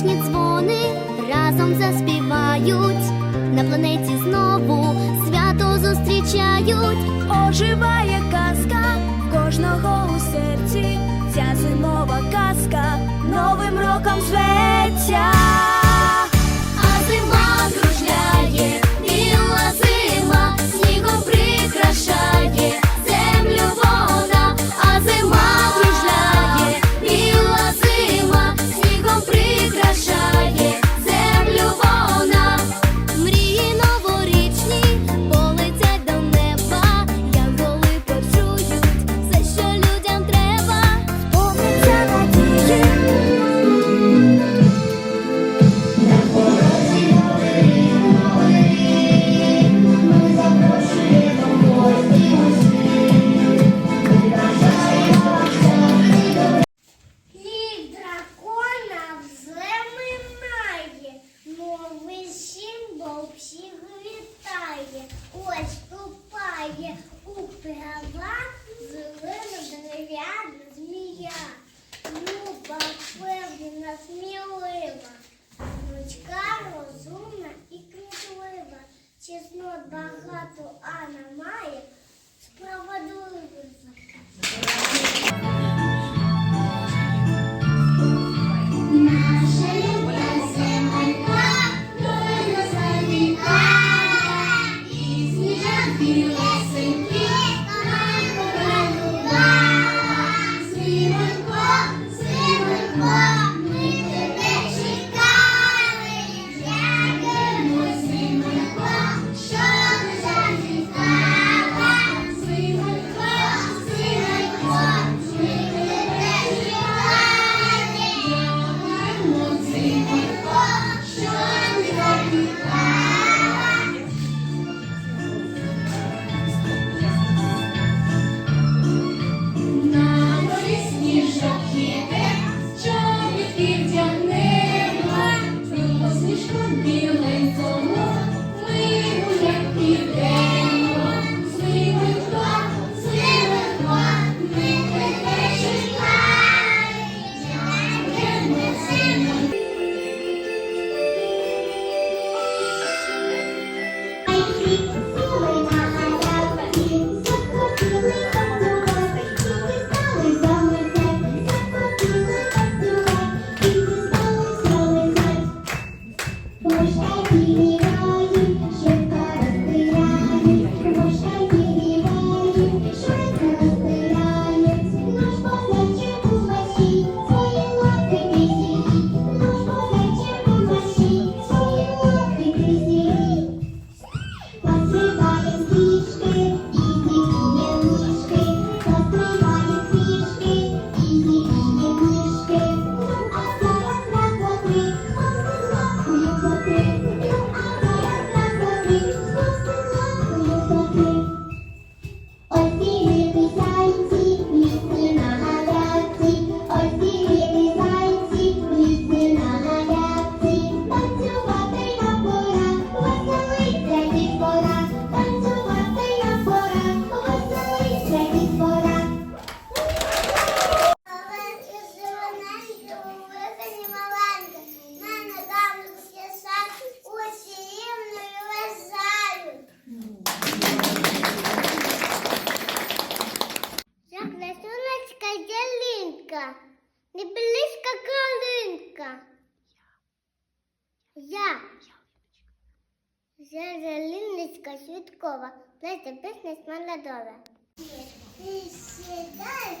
Музичні дзвони разом заспівають, на планеті знову свято зустрічають, оживає казка кожного у серці, ця зимова казка новим роком зветься. чеснот багато, а на. квіткова, плести писне смолодове. Сідай,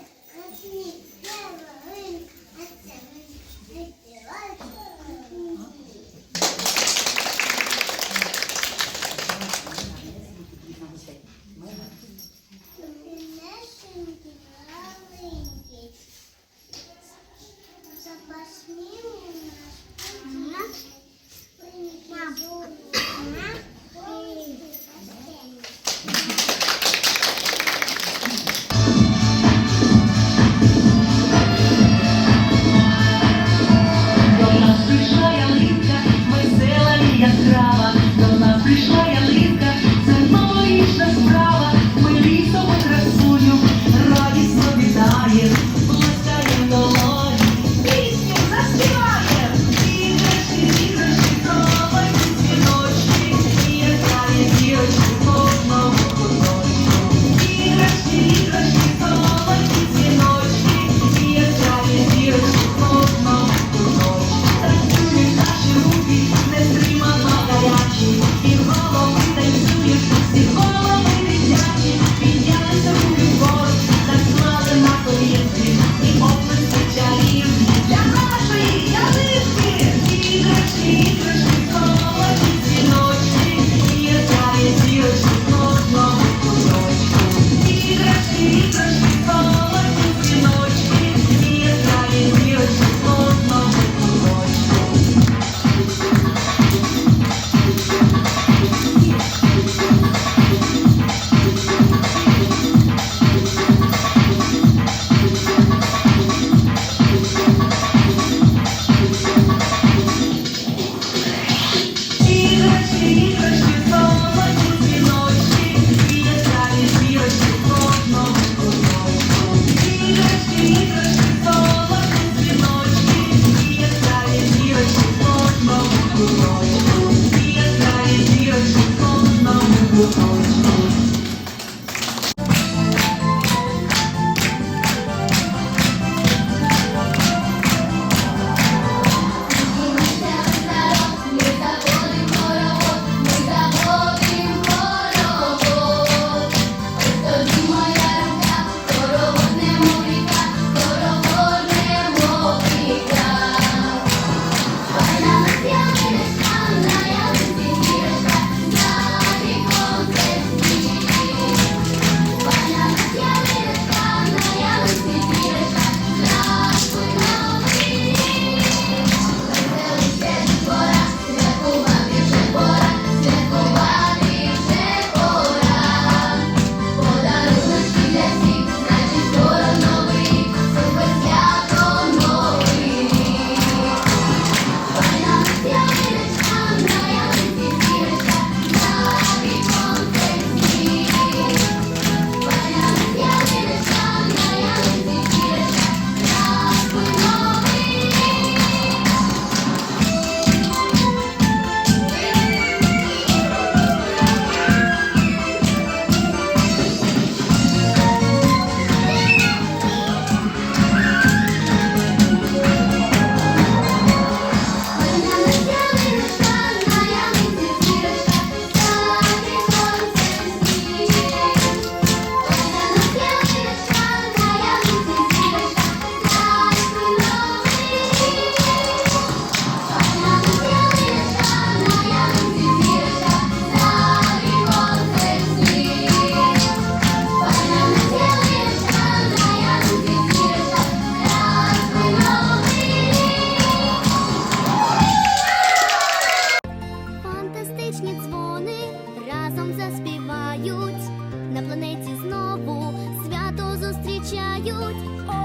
Зустрічають.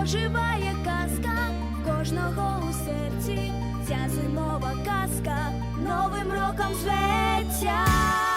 Оживає казка в кожного у серці. Ця зимова казка новим роком зветься.